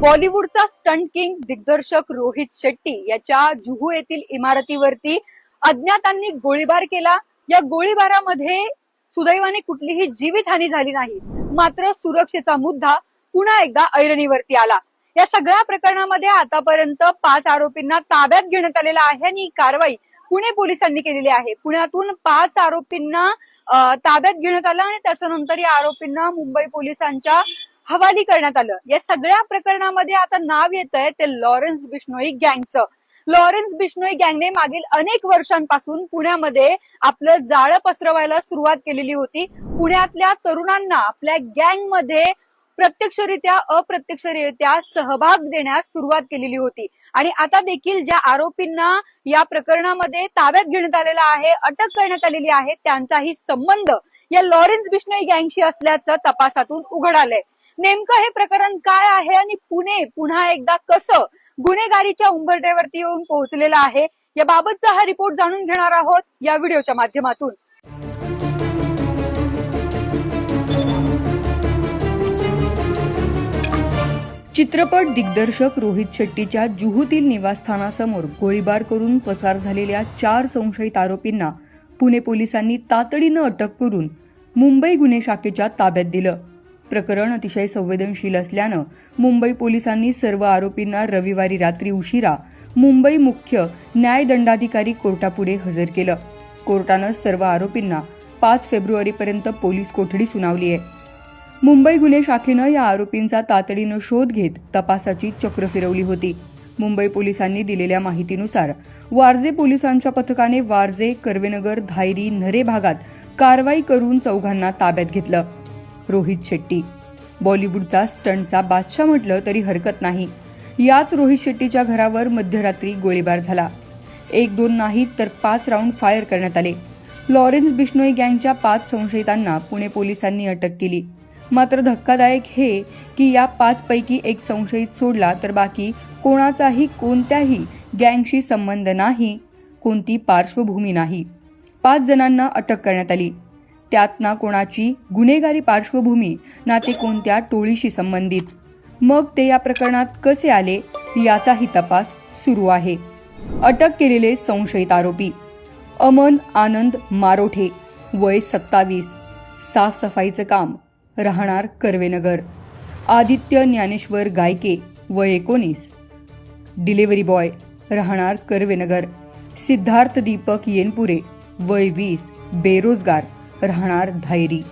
बॉलिवूडचा stunt king दिग्दर्शक रोहित शेट्टी याच्या जुहू येथील इमारतीवरती अज्ञातांनी गोळीबार केला. या गोळीबारामध्ये सुदैवाने कुठलीही जीवितहानी झाली नाही. मात्र सुरक्षेचा मुद्दा पुन्हा एकदा ऐरणीवरती आला. या सगळ्या प्रकरणामध्ये आतापर्यंत पाच आरोपींना ताब्यात घेण्यात आलेला आहे आणि ही कारवाई पुणे पोलिसांनी केलेली आहे. पुण्यातून पाच आरोपींना ताब्यात घेण्यात आलं आणि त्याच्यानंतर या आरोपींना मुंबई पोलिसांच्या हवाली करण्यात आलं. या सगळ्या प्रकरणामध्ये आता नाव येत आहे ते लॉरेन्स बिश्नोई गँगचं. लॉरेन्स बिश्नोई गँगने मागील अनेक वर्षांपासून पुण्यामध्ये आपलं जाळं पसरवायला सुरुवात केलेली होती. पुण्यातल्या तरुणांना आपल्या गँगमध्ये प्रत्यक्षरित्या अप्रत्यक्षरित्या सहभाग देण्यास सुरुवात केलेली होती. आणि आता देखील ज्या आरोपींना या प्रकरणामध्ये ताब्यात घेण्यात आलेला आहे अटक करण्यात आलेली आहे त्यांचाही संबंध या लॉरेन्स बिश्नोई गँगशी असल्याचं तपासातून उघड आलंय. नेमकं हे प्रकरण काय आहे आणि पुणे पुन्हा एकदा कसं गुन्हेगारीच्या उंबरठ्यावरती येऊन पोहोचलेलं आहे याबाबतचा हा रिपोर्ट जाणून घेणार आहोत या व्हिडिओच्या माध्यमातून. चित्रपट दिग्दर्शक रोहित शेट्टीच्या जुहूतील निवासस्थानासमोर गोळीबार करून पसार झालेल्या चार संशयित आरोपींना पुणे पोलिसांनी तातडीनं अटक करून मुंबई गुन्हे शाखेच्या ताब्यात दिलं. प्रकरण अतिशय संवेदनशील असल्यानं मुंबई पोलिसांनी सर्व आरोपींना रविवारी रात्री उशिरा मुंबई मुख्य न्यायदंडाधिकारी कोर्टापुढे हजर केलं. कोर्टानं सर्व आरोपींना पाच फेब्रुवारीपर्यंत पोलीस कोठडी सुनावली आहे. मुंबई गुन्हे शाखेनं या आरोपींचा तातडीनं शोध घेत तपासाची चक्र फिरवली होती. मुंबई पोलिसांनी दिलेल्या माहितीनुसार वारजे पोलिसांच्या पथकाने वारजे कर्वेनगर धायरी नरे भागात कारवाई करून चौघांना ताब्यात घेतलं. रोहित शेट्टी. बॉलिवूडचा स्टंटचा बादशाह म्हटलं तरी हरकत नाही. याच रोहित शेट्टीच्या घरावर मध्यरात्री गोळीबार झाला. एक दोन नाही तर पाच राऊंड फायर करण्यात आले. लॉरेन्स बिश्नोई गँगच्या पाच संशयितांना पुणे पोलिसांनी अटक केली. मात्र धक्कादायक हे की या पाचपैकी एक संशयित सोडला तर बाकी कोणाचाही कोणत्याही गँगशी संबंध नाही कोणती पार्श्वभूमी नाही. पाच जणांना अटक करण्यात आली. त्यात ना कोणाची गुन्हेगारी पार्श्वभूमी ना ते कोणत्या टोळीशी संबंधित. मग ते या प्रकरणात कसे आले याचाही तपास सुरू आहे. अटक केलेले संशयित आरोपी अमन आनंद मारोठे वय सत्तावीस साफसफाईचं काम राहणार कर्वेनगर. आदित्य ज्ञानेश्वर गायके वय एकोणीस. डिलिव्हरी बॉय राहणार कर्वेनगर. सिद्धार्थ दीपक येनपुरे वय वीस बेरोजगार. राहणार धायरी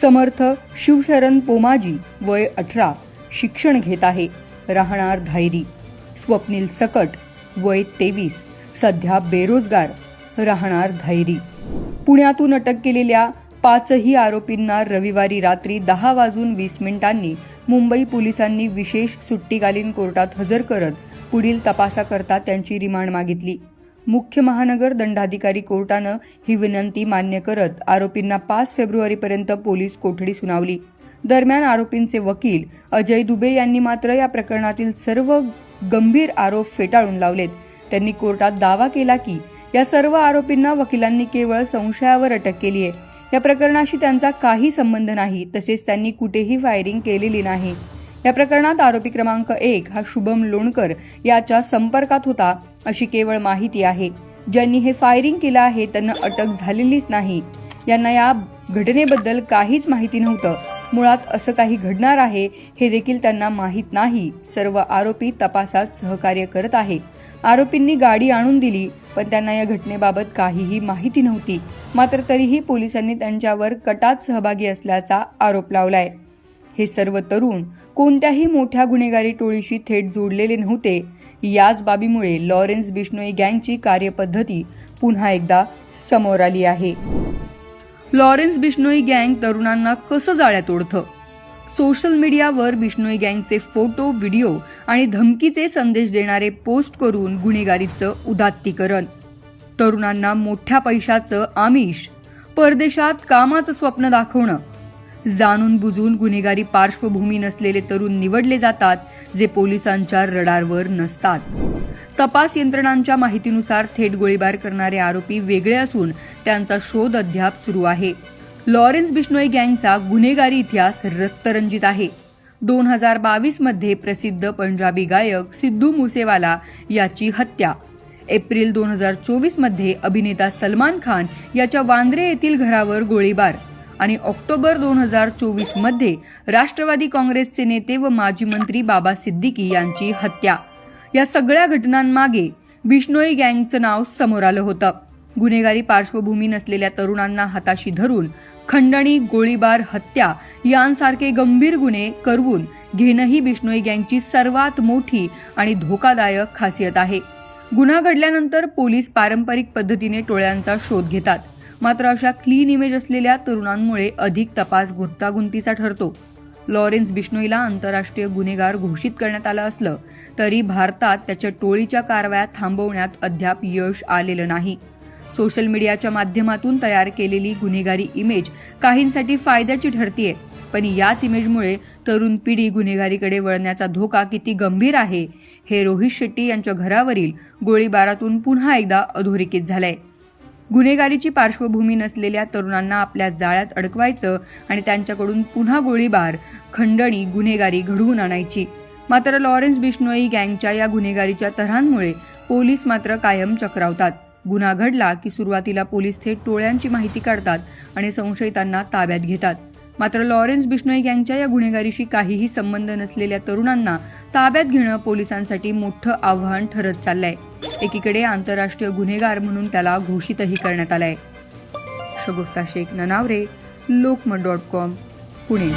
समर्थ शिवशरण पोमाजी वय अठरा शिक्षण घेत आहे राहणार धायरी स्वप्नील सकट वय तेवीस सध्या बेरोजगार राहणार धायरी पुण्यातून अटक केलेल्या पाचही आरोपींना रविवारी रात्री दहा वाजून वीस मिनिटांनी मुंबई पोलिसांनी विशेष सुट्टीकालीन कोर्टात हजर करत पुढील तपासाकरता त्यांची रिमांड मागितली. मुख्य महानगर दंडाधिकारी कोर्टानं ही विनंती मान्य करत आरोपींना पाच फेब्रुवारीपर्यंत पोलीस कोठडी सुनावली. दरम्यान आरोपींचे वकील अजय दुबे यांनी मात्र या प्रकरणातील सर्व गंभीर आरोप फेटाळून लावलेत. त्यांनी कोर्टात दावा केला की या सर्व आरोपींना वकिलांनी केवळ संशयावर अटक केली आहे. या प्रकरणाशी त्यांचा काही संबंध नाही तसेच त्यांनी कुठेही फायरिंग केलेली नाही. या प्रकरणात आरोपी क्रमांक एक हा शुभम लोणकर याच्या संपर्कात होता अशी केवळ माहिती आहे. ज्यांनी हे फायरिंग केलं आहे त्यांना अटक झालेलीच नाही. यांना या घटनेबद्दल काहीच माहिती नव्हतं. मुळात असं काही घडणार आहे हे देखील त्यांना माहीत नाही. सर्व आरोपी तपासात सहकार्य करत आहे. आरोपींनी गाडी आणून दिली पण त्यांना या घटनेबाबत काहीही माहिती नव्हती. मात्र तरीही पोलिसांनी त्यांच्यावर कटात सहभागी असल्याचा आरोप लावलाय. हे सर्व तरुण कोणत्याही मोठ्या गुन्हेगारी टोळीशी थेट जोडलेले नव्हते. याच बाबीमुळे लॉरेन्स बिश्नोई गँगची कार्यपद्धती पुन्हा एकदा समोर आली आहे. लॉरेन्स बिश्नोई गँग तरुणांना कसं जाळ्यात ओढतं? सोशल मीडियावर बिश्नोई गँगचे फोटो व्हिडिओ आणि धमकीचे संदेश देणारे पोस्ट करून गुन्हेगारीचं उदात्तीकरण. तरुणांना मोठ्या पैशाचं आमिष परदेशात कामाचं स्वप्न दाखवणं जाणून बुजून गुन्हेगारी पार्श्वभूमी नसलेले तरुण निवडले जातात जे पोलिसांच्या रडारवर नसतात. तपास यंत्रणांच्या माहितीनुसार थेट गोळीबार करणारे आरोपी वेगळे असून त्यांचा शोध अद्याप सुरू आहे. लॉरेन्स बिश्नोई गँगचा गुन्हेगारी इतिहास रक्तरंजित आहे. दोन हजार बावीसमध्ये प्रसिद्ध पंजाबी गायक सिद्धू मुसेवाला याची हत्या. एप्रिल दोन हजार चोवीसमध्ये अभिनेता सलमान खान याच्या वांद्रे येथील घरावर गोळीबार. आणि ऑक्टोबर दोन हजार चोवीसमध्ये राष्ट्रवादी काँग्रेसचे नेते व माजी मंत्री बाबा सिद्दीकी यांची हत्या. या सगळ्या घटनांमागे बिष्णोई गँगचं नाव समोर आलं होतं. गुन्हेगारी पार्श्वभूमी नसलेल्या तरुणांना हाताशी धरून खंडणी गोळीबार हत्या यांसारखे गंभीर गुन्हे करवून घेणं ही गँगची सर्वात मोठी आणि धोकादायक खासियत आहे. गुन्हा घडल्यानंतर पोलीस पारंपरिक पद्धतीने टोळ्यांचा शोध घेतात. मात्र अशा क्लीन इमेज असलेल्या तरुणांमुळे अधिक तपास गुंतागुंतीचा ठरतो. लॉरेन्स बिश्नोईला आंतरराष्ट्रीय गुन्हेगार घोषित करण्यात आलं असलं तरी भारतात त्याच्या टोळीच्या कारवाया थांबवण्यात अद्याप यश आलेलं नाही. सोशल मीडियाच्या माध्यमातून तयार केलेली गुन्हेगारी इमेज काहींसाठी फायद्याची ठरतीये पण याच इमेजमुळे तरुण पिढी गुन्हेगारीकडे वळण्याचा धोका किती गंभीर आहे हे रोहित शेट्टी यांच्या घरावरील गोळीबारातून पुन्हा एकदा अधोरेखित झालंय. गुन्हेगारीची पार्श्वभूमी नसलेल्या तरुणांना आपल्या जाळ्यात अडकवायचं आणि त्यांच्याकडून पुन्हा गोळीबार खंडणी गुन्हेगारी घडवून आणायची. मात्र लॉरेन्स बिश्नोई गँगच्या या गुन्हेगारीच्या तऱ्हांमुळे पोलीस मात्र कायम चक्रावतात. गुन्हा घडला की सुरुवातीला पोलीस थेट टोळ्यांची माहिती काढतात आणि संशयितांना ताब्यात घेतात. मात्र लॉरेन्स बिश्नोई गँगच्या या गुन्हेगारीशी काहीही संबंध नसलेल्या तरुणांना ताब्यात घेणं पोलिसांसाठी मोठं आव्हान ठरत चाललंय. एकीकडे आंतरराष्ट्रीय गुन्हेगार म्हणून त्याला घोषितही करण्यात आलंय. Shagufta Shaikh Nanaware Lokmat dot com Pune.